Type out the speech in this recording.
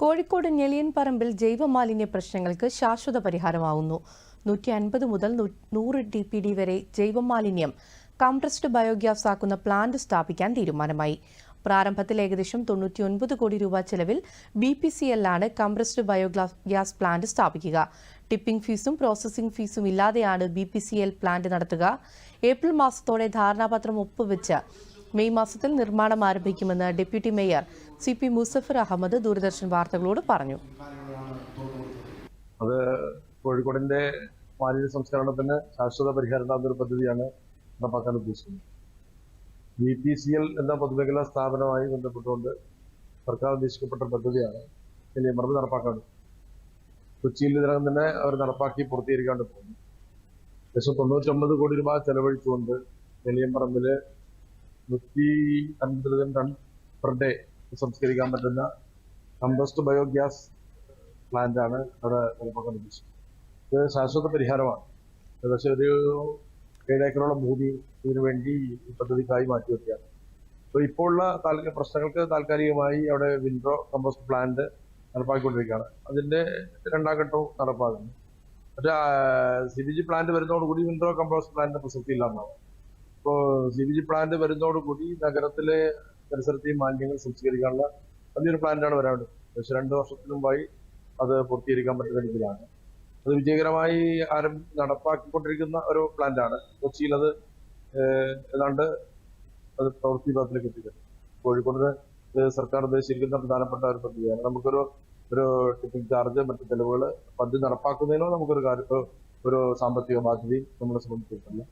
കോഴിക്കോട് ഞെളിയൻപറമ്പിൽ ജൈവമാലിന്യ പ്രശ്നങ്ങൾക്ക് ശാശ്വത പരിഹാരമാവുന്നു. നൂറ്റി അൻപത് മുതൽ നൂറ് ഡി പി ഡി വരെ ജൈവമാലിന്യം കംപ്രസ്ഡ് ബയോഗ്യാസ് ആക്കുന്ന പ്ലാന്റ് സ്ഥാപിക്കാൻ തീരുമാനമായി. പ്രാരംഭത്തിൽ ഏകദേശം തൊണ്ണൂറ്റിയൊൻപത് കോടി രൂപ ചെലവിൽ ബി പി സി എല്ലാണ് കംപ്രസ്ഡ് ബയോഗ്യാസ് ഗ്യാസ് പ്ലാന്റ് സ്ഥാപിക്കുക. ടിപ്പിംഗ് ഫീസും പ്രോസസ്സിംഗ് ഫീസും ഇല്ലാതെയാണ് B P C L plant നടത്തുക. ഏപ്രിൽ മാസത്തോടെ ധാരണാപത്രം ഒപ്പുവെച്ച് മെയ് മാസത്തിൽ നിർമ്മാണം ആരംഭിക്കുമെന്ന് deputy mayor C P Muzafar Ahammad Doordarshan വാർത്തകളോട് പറഞ്ഞു. അത് കോഴിക്കോടിന്റെ മാലിന്യ സംസ്കരണത്തിന് ശാശ്വത പരിഹാരം ഒരു പദ്ധതിയാണ് നടപ്പാക്കാൻ ഉദ്ദേശിക്കുന്നത്. ബി പി സി എൽ എന്ന പൊതുമേഖലാ സ്ഥാപനവുമായി ബന്ധപ്പെട്ടുകൊണ്ട് സർക്കാർ ഉദ്ദേശിക്കപ്പെട്ട പദ്ധതിയാണ് മറുപടി നടപ്പാക്കാണ് കൊച്ചിയിൽ ഇതിനകം തന്നെ അവർ നടപ്പാക്കി പൂർത്തീകരിക്കാണ്ട് പോകുന്നു. ഏകദേശം തൊണ്ണൂറ്റൊമ്പത് കോടി രൂപ ചെലവഴിച്ചുകൊണ്ട് നെല്ലിയമ്പറമ്പിൽ നൂറ്റി അൻപതിലധികം ടൺ പെർ ഡേ സംസ്കരിക്കാൻ പറ്റുന്ന കമ്പോസ്റ്റ് ബയോഗ്യാസ് പ്ലാന്റ് ആണ് അവിടെ ഉദ്ദേശിക്കുന്നത്. ഇത് ശാശ്വത പരിഹാരമാണ്. ഏകദേശം ഒരു ഏഴ് ഏക്കറോളം ഭൂമി ഇതിനു വേണ്ടി ഈ പദ്ധതിക്കായി മാറ്റിവെക്കുകയാണ്. അപ്പോൾ ഇപ്പോൾ ഉള്ള പ്രശ്നങ്ങൾക്ക് താൽക്കാലികമായി അവിടെ വിൻഡ്രോ കമ്പോസ്റ്റ് പ്ലാന്റ് നടപ്പാക്കിക്കൊണ്ടിരിക്കുകയാണ്. അതിന്റെ രണ്ടാം ഘട്ടവും നടപ്പാകുന്നു മറ്റേ സി ബി ജി പ്ലാന്റ് വരുന്നതോടുകൂടി വിൻഡ്രോ കമ്പോസ്റ്റ് പ്ലാന്റിന്റെ പ്രസക്തി ഇല്ലാന്നാണ്. ഇപ്പോൾ സി ബി ജി പ്ലാന്റ് വരുന്നതോടുകൂടി നഗരത്തിലെ പരിസരത്തെയും മാലിന്യങ്ങൾ സംസ്കരിക്കാനുള്ള വലിയൊരു പ്ലാന്റാണ് വരാനുള്ളത്. ഏകദേശം രണ്ട് വർഷത്തിന് മുമ്പായി അത് പൂർത്തീകരിക്കാൻ പറ്റുന്ന രീതിയിലാണ്. അത് വിജയകരമായി ആരം നടപ്പാക്കിക്കൊണ്ടിരിക്കുന്ന ഒരു പ്ലാന്റാണ് കൊച്ചിയിൽ അത് ഏതാണ്ട് അത് പ്രവൃത്തി ഭാഗത്തിലേക്ക് എത്തിക്കുന്നു കോഴിക്കോട് സർക്കാർ ഉദ്ദേശിച്ചിരിക്കുന്ന പ്രധാനപ്പെട്ട ഒരു പദ്ധതിയാണ്. നമുക്കൊരു ഒരു ടിപ്പിംഗ് ചാർജ് മറ്റു ചെലവുകൾ പദ്ധതി നടപ്പാക്കുന്നതിനോ നമുക്കൊരു കാര്യ ഒരു സാമ്പത്തിക ബാധ്യതയും നമ്മളെ സംബന്ധിച്ചിട്ടില്ല.